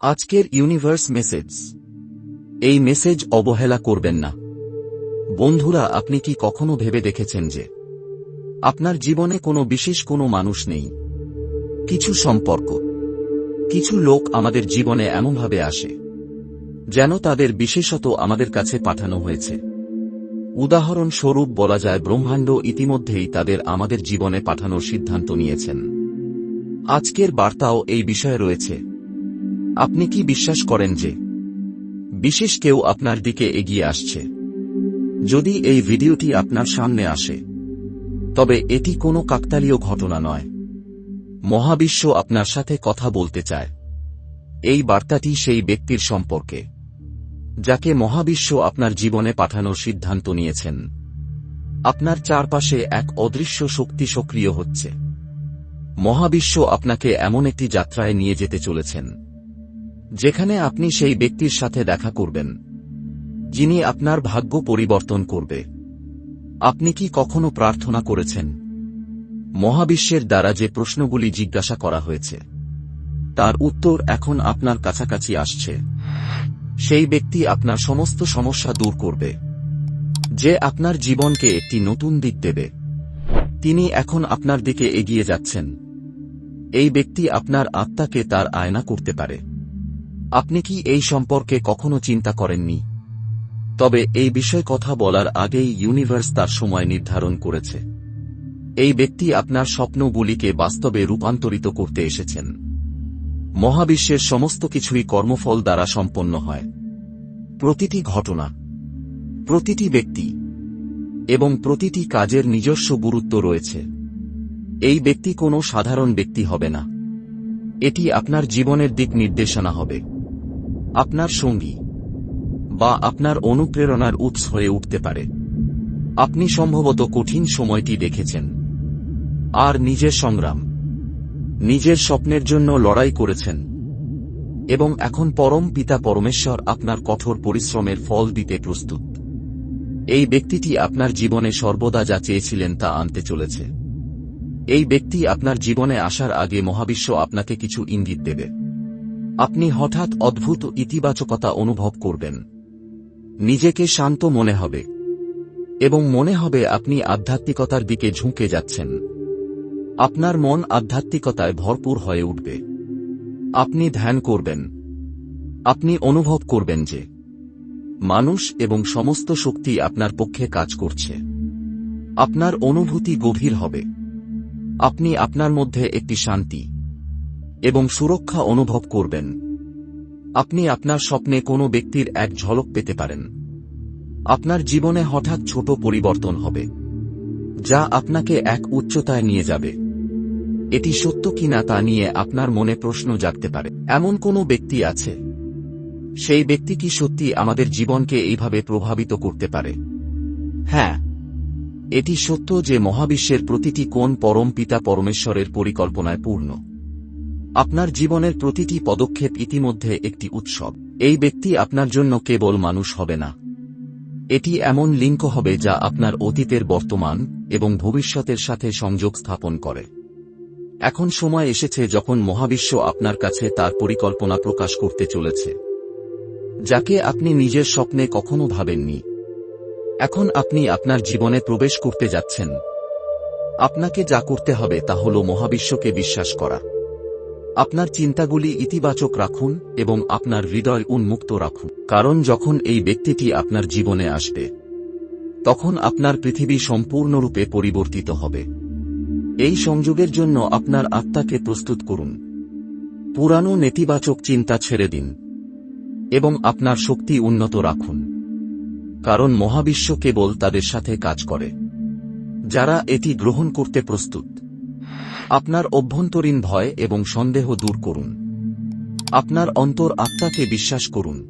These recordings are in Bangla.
আজকের ইউনিভার্স মেসেজ। এই মেসেজ অবহেলা করবেন না। বন্ধুরা, আপনি কি কখনো ভেবে দেখেছেন যে আপনার জীবনে কোনো বিশেষ কোনো মানুষ নেই? কিছু সম্পর্ক, কিছু লোক আমাদের জীবনে এমনভাবে আসে, যেন তাদের বিশেষত আমাদের কাছে পাঠানো হয়েছে। উদাহরণস্বরূপ বলা যায়, ব্রহ্মাণ্ড ইতিমধ্যেই তাদের আমাদের জীবনে পাঠানোর সিদ্ধান্ত নিয়েছেন। আজকের বার্তাও এই বিষয়ে রয়েছে। আপনি কি বিশ্বাস করেন যে বিশেষ কেউ আপনার দিকে এগিয়ে আসছে? যদি এই ভিডিওটি আপনার সামনে আসে, তবে এটি কোনো কাকতালীয় ঘটনা নয়। মহাবিশ্ব আপনার সাথে কথা বলতে চায়। এই বার্তাটি সেই ব্যক্তির সম্পর্কে, যাকে মহাবিশ্ব আপনার জীবনে পাঠানোর সিদ্ধান্ত নিয়েছেন। আপনার চারপাশে এক অদৃশ্য শক্তি সক্রিয় হচ্ছে। মহাবিশ্ব আপনাকে এমন একটি যাত্রায় নিয়ে যেতে চলেছেন। যেখানে আপনি সেই ব্যক্তির সাথে দেখা করবেন, যিনি আপনার ভাগ্য পরিবর্তন করবে। আপনি কি কখনো প্রার্থনা করেছেন? মহাবিশ্বের দ্বারা যে প্রশ্নগুলি জিজ্ঞাসা করা হয়েছে, তার উত্তর এখন আপনার কাছাকাছি আসছে। সেই ব্যক্তি আপনার সমস্ত সমস্যা দূর করবে। যে আপনার জীবনকে একটি নতুন দিক দেবে। তিনি এখন আপনার দিকে এগিয়ে যাচ্ছেন। এই ব্যক্তি আপনার আত্মাকে তার আয়না করতে পারে। আপনি কি এই সম্পর্কে কখনো চিন্তা করেননি? তবে এই বিষয়ে কথা বলার আগেই ইউনিভার্স তার সময় নির্ধারণ করেছে। এই ব্যক্তি আপনার স্বপ্নগুলিকে বাস্তবে রূপান্তরিত করতে এসেছেন। মহাবিশ্বের সমস্ত কিছুই কর্মফল দ্বারা সম্পন্ন হয়। প্রতিটি ঘটনা, প্রতিটি ব্যক্তি এবং প্রতিটি কাজের নিজস্ব গুরুত্ব রয়েছে। এই ব্যক্তি কোনো সাধারণ ব্যক্তি হবে না। এটি আপনার জীবনের দিক নির্দেশনা হবে। আপনার সঙ্গী বা আপনার অনুপ্রেরণার উৎস হয়ে উঠতে পারে। আপনি সম্ভবত কঠিন সময়টি দেখেছেন। আর নিজের সংগ্রাম, নিজের স্বপ্নের জন্য লড়াই করেছেন। এবং এখন পরম পিতা পরমেশ্বর আপনার কঠোর পরিশ্রমের ফল দিতে প্রস্তুত। এই ব্যক্তিটি আপনার জীবনে সর্বদা যা চেয়েছিলেন তা আনতে চলেছে। এই ব্যক্তি আপনার জীবনে আসার আগে মহাবিশ্ব আপনাকে কিছু ইঙ্গিত দেবে। আপনি হঠাৎ অদ্ভুত ইতিবাচকতা অনুভব করবেন। নিজেকে শান্ত মনে হবে। এবং মনে হবে আপনি আধ্যাত্মিকতার দিকে ঝুঁকে যাচ্ছেন। আপনার মন আধ্যাত্মিকতায় ভরপুর হয়ে উঠবে। আপনি ধ্যান করবেন। আপনি অনুভব করবেন যে মানুষ এবং সমস্ত শক্তি আপনার পক্ষে কাজ করছে। আপনার অনুভূতি গভীর হবে। আপনি আপনার মধ্যে একটি শান্তি। এবং সুরক্ষা অনুভব করবেন। আপনি আপনার স্বপ্নে কোনো ব্যক্তির এক ঝলক পেতে পারেন। আপনার জীবনে হঠাৎ ছোট পরিবর্তন হবে, যা আপনাকে এক উচ্চতায় নিয়ে যাবে। এটি সত্য কিনা তা নিয়ে আপনার মনে প্রশ্ন জাগতে পারে। এমন কোনো ব্যক্তি আছে? সেই ব্যক্তি কি সত্যি আমাদের জীবনকে এইভাবে প্রভাবিত করতে পারে? হ্যাঁ এটি সত্য যে মহাবিশ্বের প্রতিটি কোন পরম পিতা পরমেশ্বরের পরিকল্পনায় পূর্ণ। আপনার জীবনের প্রতিটি পদক্ষেপ ইতিমধ্যে একটি উৎসব। এই ব্যক্তি আপনার জন্য কেবল মানুষ হবে না। এটি এমন লিঙ্ক হবে যা আপনার অতীতের বর্তমান এবং ভবিষ্যতের সাথে সংযোগ স্থাপন করে। এখন সময় এসেছে যখন মহাবিশ্ব আপনার কাছে তার পরিকল্পনা প্রকাশ করতে চলেছে, যাকে আপনি নিজের স্বপ্নে কখনো ভাবেননি। এখন আপনি আপনার জীবনে প্রবেশ করতে যাচ্ছেন। আপনাকে যা করতে হবে তা হল মহাবিশ্বকে বিশ্বাস করা। আপনার চিন্তাগুলি ইতিবাচক রাখুন এবং আপনার হৃদয় উন্মুক্ত রাখুন। কারণ যখন এই ব্যক্তিটি আপনার জীবনে আসবে, তখন আপনার পৃথিবী সম্পূর্ণরূপে পরিবর্তিত হবে। এই সংযোগের জন্য আপনার আত্মাকে প্রস্তুত করুন। পুরানো নেতিবাচক চিন্তা ছেড়ে দিন এবং আপনার শক্তি উন্নত রাখুন। কারণ মহাবিশ্ব কেবল তাদের সাথে কাজ করে, যারা এটি গ্রহণ করতে প্রস্তুত। আপনার অভ্যন্তরীণ ভয় এবং সন্দেহ দূর করুন। আপনার অন্তর আত্মাকে বিশ্বাস করুন।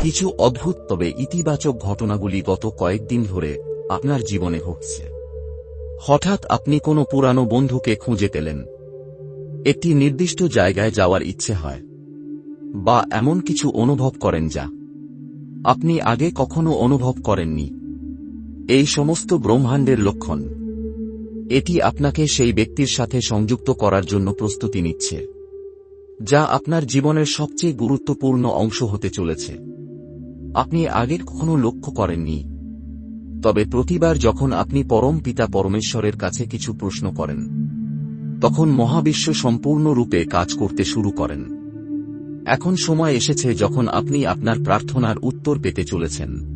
কিছু অদ্ভুত তবে ইতিবাচক ঘটনাগুলি গত কয়েকদিন ধরে আপনার জীবনে হচ্ছে হঠাৎ আপনি কোনো পুরানো বন্ধুকে খুঁজে পেলেন। একটি নির্দিষ্ট জায়গায় যাওয়ার ইচ্ছে হয়। বা এমন কিছু অনুভব করেন যা আপনি আগে কখনো অনুভব করেননি। এই সমস্ত ব্রহ্মাণ্ডের লক্ষণ। এটি আপনাকে সেই ব্যক্তির সাথে সংযুক্ত করার জন্য প্রস্তুতি নিচ্ছে, যা আপনার জীবনের সবচেয়ে গুরুত্বপূর্ণ অংশ হতে চলেছে। আপনি আগের কখনো লক্ষ্য করেননি, তবে প্রতিবার যখন আপনি পরম পিতা পরমেশ্বরের কাছে কিছু প্রশ্ন করেন, তখন মহাবিশ্ব সম্পূর্ণরূপে কাজ করতে শুরু করেন। এখন সময় এসেছে যখন আপনি আপনার প্রার্থনার উত্তর পেতে চলেছেন।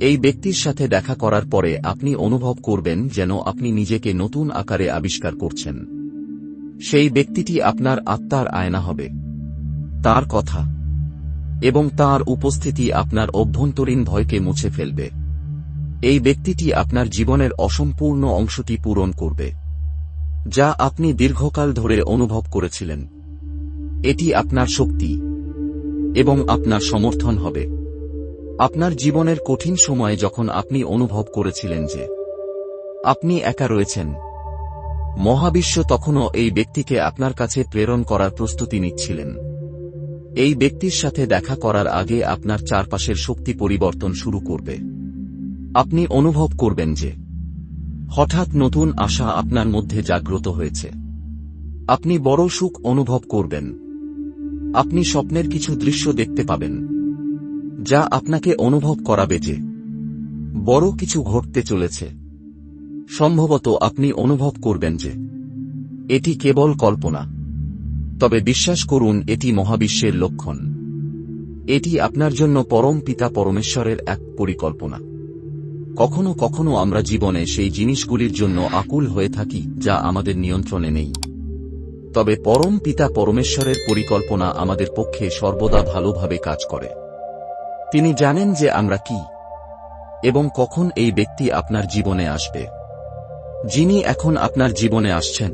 এই ব্যক্তির সাথে দেখা করার পরে আপনি অনুভব করবেন যেন আপনি নিজেকে নতুন আকারে আবিষ্কার করছেন। সেই ব্যক্তিটি আপনার আত্মার আয়না হবে। তার কথা এবং তার উপস্থিতি আপনার অভ্যন্তরীণ ভয়কে মুছে ফেলবে। এই ব্যক্তিটি আপনার জীবনের অসম্পূর্ণ অংশটি পূরণ করবে, যা আপনি দীর্ঘকাল ধরে অনুভব করেছিলেন। এটি আপনার শক্তি এবং আপনার সমর্থন হবে। আপনার জীবনের কঠিন সময়ে যখন আপনি অনুভব করেছিলেন যে আপনি একা রয়েছেন, মহাবিশ্ব তখনও এই ব্যক্তিকে আপনার কাছে প্রেরণ করার প্রস্তুতি নিচ্ছিলেন। এই ব্যক্তির সাথে দেখা করার আগে আপনার চারপাশের শক্তি পরিবর্তন শুরু করবে। আপনি অনুভব করবেন যে হঠাৎ নতুন আশা আপনার মধ্যে জাগ্রত হয়েছে। আপনি বড় সুখ অনুভব করবেন। আপনি স্বপ্নের কিছু দৃশ্য দেখতে পাবেন। যা আপনাকে অনুভব করাবে যে বড় কিছু ঘটতে চলেছে। সম্ভবত আপনি অনুভব করবেন যে এটি কেবল কল্পনা। তবে বিশ্বাস করুন, এটি মহাবিশ্বের লক্ষণ। এটি আপনার জন্য পরম পিতা পরমেশ্বরের এক পরিকল্পনা। কখনো কখনো আমরা জীবনে সেই জিনিসগুলির জন্য আকুল হয়ে থাকি যা আমাদের নিয়ন্ত্রণে নেই। তবে পরম পিতা পরমেশ্বরের পরিকল্পনা আমাদের পক্ষে সর্বদা ভালোভাবে কাজ করে। তিনি জানেন যে আমরা কি এবং কখন এই ব্যক্তি আপনার জীবনে আসবে। যিনি এখন আপনার জীবনে আসছেন।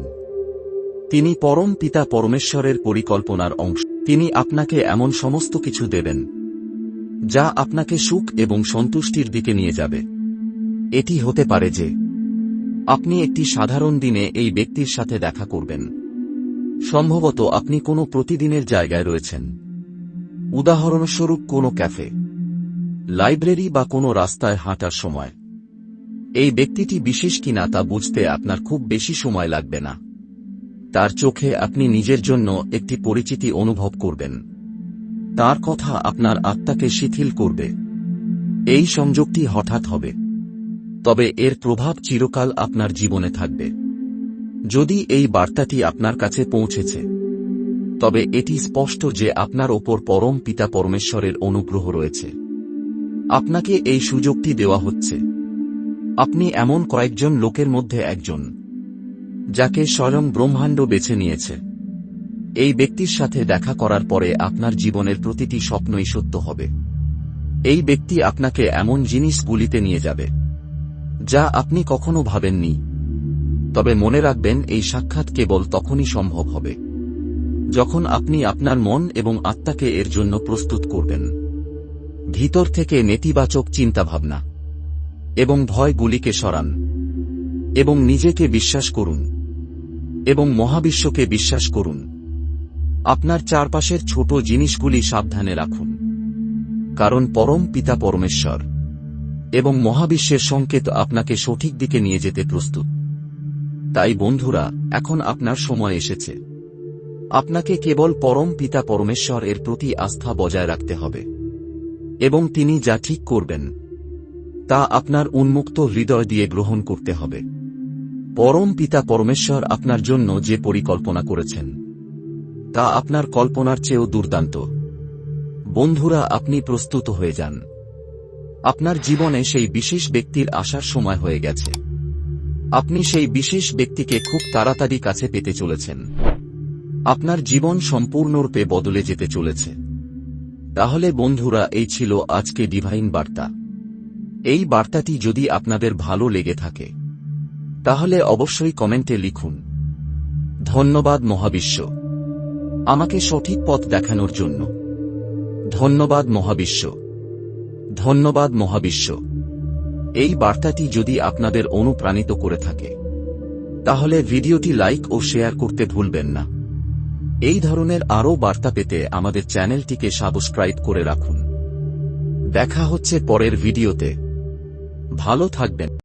তিনি পরম পিতা পরমেশ্বরের পরিকল্পনার অংশ। তিনি আপনাকে এমন সমস্ত কিছু দেবেন, যা আপনাকে সুখ এবং সন্তুষ্টির দিকে নিয়ে যাবে। এটি হতে পারে যে আপনি একটি সাধারণ দিনে এই ব্যক্তির সাথে দেখা করবেন। সম্ভবত আপনি কোনো প্রতিদিনের জায়গায় রয়েছেন। উদাহরণস্বরূপ কোনো ক্যাফে। লাইব্রেরি বা কোনো রাস্তায় হাঁটার সময়। এই ব্যক্তিটি বিশেষ কিনা তা বুঝতে আপনার খুব বেশি সময় লাগবে না। তার চোখে আপনি নিজের জন্য একটি পরিচিতি অনুভব করবেন। তার কথা আপনার আত্মাকে শিথিল করবে। এই সংযোগটি হঠাৎ হবে। তবে এর প্রভাব চিরকাল আপনার জীবনে থাকবে। যদি এই বার্তাটি আপনার কাছে পৌঁছেছে, তবে এটি স্পষ্ট যে আপনার ওপর পরম পিতা পরমেশ্বরের অনুগ্রহ রয়েছে। আপনাকে এই সুযোগটি দেওয়া হচ্ছে। আপনি এমন কয়েকজন লোকের মধ্যে একজন, যাকে স্বয়ং ব্রহ্মাণ্ড বেছে নিয়েছে। এই ব্যক্তির সাথে দেখা করার পরে আপনার জীবনের প্রতিটি স্বপ্নই সত্য হবে। এই ব্যক্তি আপনাকে এমন জিনিসগুলিতে নিয়ে যাবে, যা আপনি কখনো ভাবেননি। তবে মনে রাখবেন, এই সাক্ষাৎ কেবল তখনই সম্ভব হবে, যখন আপনি আপনার মন এবং আত্মাকে এর জন্য প্রস্তুত করবেন। ভিতর থেকে নেতিবাচক চিন্তাভাবনা এবং ভয়গুলিকে সরান এবং নিজেকে বিশ্বাস করুন এবং মহাবিশ্বকে বিশ্বাস করুন। আপনার চারপাশের ছোট জিনিসগুলি সাবধানে রাখুন। কারণ পরম পিতা পরমেশ্বর এবং মহাবিশ্বের সংকেত আপনাকে সঠিক দিকে নিয়ে যেতে প্রস্তুত। তাই বন্ধুরা, এখন আপনার সময় এসেছে। আপনাকে কেবল পরম পিতা পরমেশ্বর এর প্রতি আস্থা বজায় রাখতে হবে। এবং তিনি যা ঠিক করবেন, তা আপনার উন্মুক্ত হৃদয় দিয়ে গ্রহণ করতে হবে। পরম পিতা পরমেশ্বর আপনার জন্য যে পরিকল্পনা করেছেন, তা আপনার কল্পনার চেয়েও দুর্দান্ত। বন্ধুরা, আপনি প্রস্তুত হয়ে যান। আপনার জীবনে সেই বিশেষ ব্যক্তির আসার সময় হয়ে গেছে। আপনি সেই বিশেষ ব্যক্তিকে খুব তাড়াতাড়ি কাছে পেতে চলেছেন। আপনার জীবন সম্পূর্ণরূপে বদলে যেতে চলেছে। তাহলে বন্ধুরা, এই ছিল আজকে ডিভাইন বার্তা। এই বার্তাটি যদি আপনাদের ভালো লেগে থাকে, তাহলে অবশ্যই কমেন্টে লিখুন। ধন্যবাদ মহাবিশ্ব। আমাকে সঠিক পথ দেখানোর জন্য। ধন্যবাদ মহাবিশ্ব। ধন্যবাদ মহাবিশ্ব। এই বার্তাটি যদি আপনাদের অনুপ্রাণিত করে থাকে, তাহলে ভিডিওটি লাইক ও শেয়ার করতে ভুলবেন না। এই ধরনের আরও বার্তা পেতে আমাদের চ্যানেলটিকে সাবস্ক্রাইব করে রাখুন। দেখা হচ্ছে পরের ভিডিওতে। ভালো থাকবেন।